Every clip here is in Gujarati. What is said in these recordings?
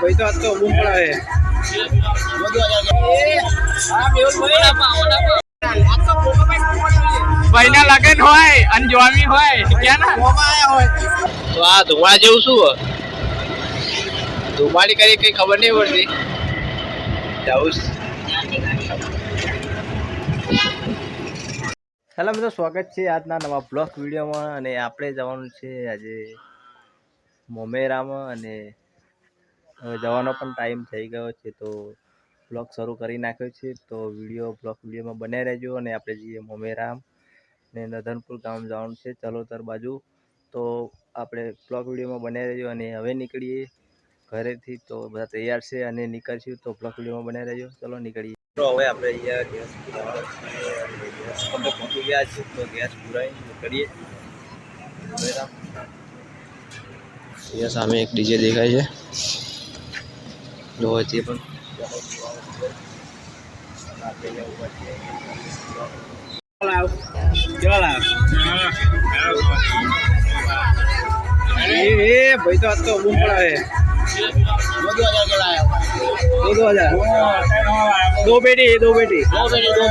ભાઈ તો આજ તો બૂમ પડાવે. ભાઈના લગન હોય અને જોમી હોય ક્યાં તો આ ધુમાડા જેવું શું ધુમાડી કરી કઈ ખબર નહીં પડતી. હેલો મિત્રો સ્વાગત છે આજના નવા બ્લોગ વિડીયોમાં અને આપણે જવાનું છે આજે મોમેરામાં અને હવે જવાનો પણ ટાઈમ થઈ ગયો છે, તો બ્લોગ શરૂ કરી નાખ્યો છે, તો વીડિયો બ્લોગ વિડીયોમાં બન્યા રહેજો અને આપણે જઈએ મોમેરામ ને નધનપુર ગામ જવાનું છે ચલોતર બાજુ તો આપણે બ્લોગ વિડીયોમાં બન્યા રહેજો અને હવે નીકળીએ ઘરેથી, તો બધા તૈયાર છે અને નીકળશું, તો બ્લોક વિડીયોમાં બન્યા રહેજો. ચલો નીકળીએ. તો હવે આપણે અહીંયા ગેસ પહોંચી ગયા છીએ તો ગેસ પુરાઈ નીકળીએ. અહીંયા સામે એક ડીજે દેખાય છે. જો તે પણ એ ભાઈ તો આજ તો બૂમ પડાવે दो दो हजार दो बेटी दो बेटी दो बेटी दो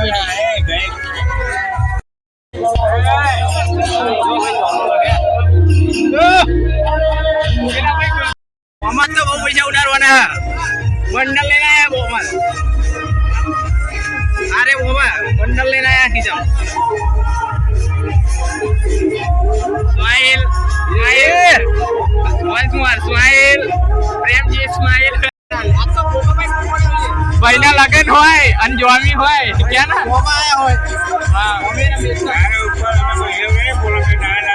મોહમ્મદ તો બહુ પૈસા ઉડાડવાના બંડલ લઈને આયા મોહમ્મદ અરે મોહમ્મદ બંડલ લઈને આયા ખીજામ smile smile. Smile Kumar smile. Premji, smile. ભાઈના લગન હોય અને જોમી હોય, ક્યાં ના? પચાસ સોલા પચાસ સોલા આવી ક્યારે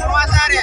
તાપ લાગે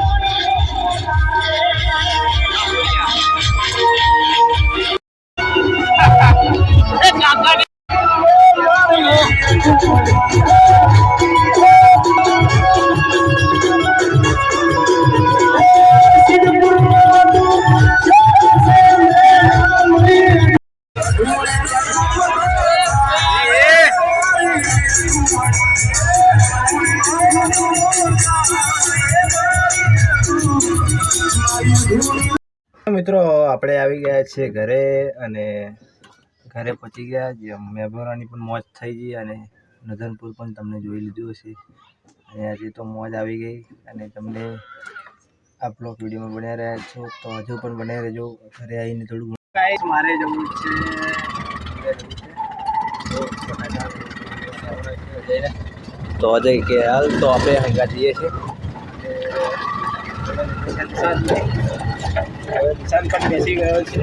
મિત્રો, આપણે આવી ગયા છીએ ઘરે અને ઘરે પહોંચી ગયા. જે મેભોરાની પણ મોજ થઈ ગઈ અને નદનપુર પણ તમને જોઈ લીધું હશે. અને આજે તો મોજ આવી ગઈ અને તમને આ બ્લોગ વિડીયોમાં બન્યા રહ્યા છો. તો હજુ પણ બન્યા રહેજો. ઘરે આવીને થોડું મારે જવું છે. તો અજય કે હાલ તો આપણે હંગા જઈએ છીએ. હવે નિશાન પણ ગયો છે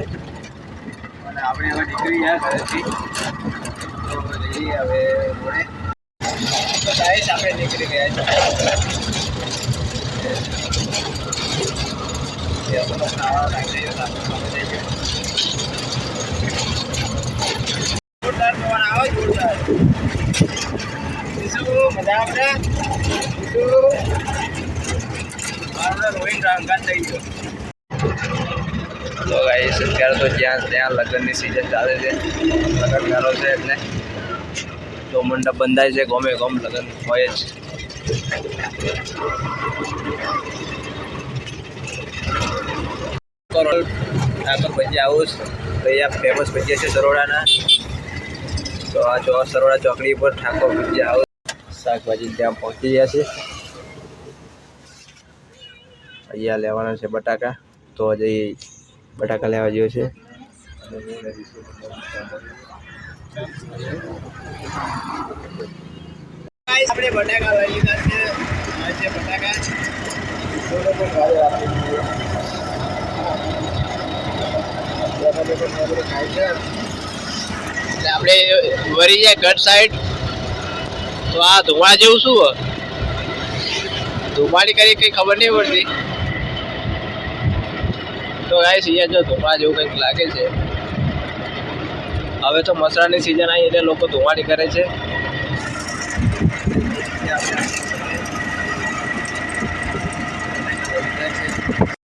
અને આપણે હવે નીકળી ગયા ઘરેથી. હવે ગાઈસ આપણે નીકળી ગયા છે એ આપણો ખાવા લાગી ગયો તો આપણે ખાવા જઈ ગયો જોરદાર પવન આવે, જોરદાર બીજું મજા આવે બીજું મારું રોહિત રંગાત થઈ ગયો તો ગાઈસ અત્યારે તો જ્યાં ત્યાં લગ્નની સિઝન ચાલે છે. લગ્ન ગાળો છે એટલે તો મંડપ બંધાય છે, ગમે ગમ લગ્ન હોય જ. ઠાકર ભજીયા હાઉસ ભૈયા ફેમસ ભજીયા છે સરોડાના. તો આ જો સરોડા ચોકડી પર ઠાકોર ભજીયા હાઉસ શાકભાજી ત્યાં પહોંચી ગયા છે. અહીંયા લેવાના છે બટાકા. તો હજી બટાકા લેવા જેવો છે. આપણે આપણે વરી જાય ગઢ સાઈડ તો આ ધુમાડા જેવું શું ધુમાડી કરી કઈ ખબર નહીં પડતી. તો ગાઈસ, અહીંયા જો ધુમાડા જેવું કંઈક લાગે છે. હવે તો મસરાની સિઝન આવી એટલે લોકો ધુમાડી કરે છે.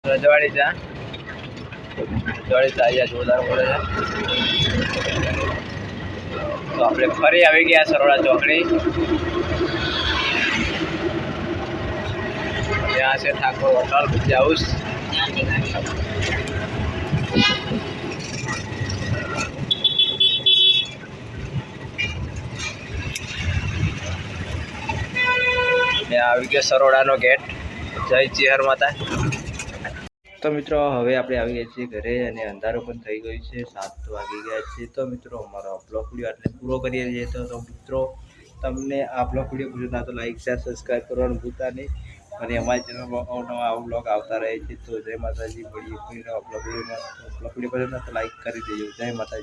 રજવાડી ચા. રજવાડી ચા અહીંયા જોરદાર મળે છે. આપણે ફરી આવી ગયા સરોડા ચોકડી. ત્યાં છે ઠાકોર હોટલ હાઉસ આવી ગયો સરોડાનો ગેટ જય ચિહર માતા. તો મિત્રો, હવે આપણે આવી ગયા છીએ ઘરે અને અંધારો પણ થઈ ગયું છે, સાત વાગી ગયા છે. તો મિત્રો, અમારો બ્લોગ વીડિયો એટલે પૂરો કરીએ છીએ. તો મિત્રો, તમને આ બ્લોગ વીડિયો પૂછો ના તો લાઈક, શેર સબસ્ક્રાઈબ કરવાનું ભૂલતા નહીં. અને અમારી ચેનલમાં નવા બ્લોગ આવતા રહે છે. તો જય માતાજી, મળીએ બ્લોગ વિડીયોમાં. બ્લોગ વીડિયો તો લાઈક કરી દેજો. જય માતાજી.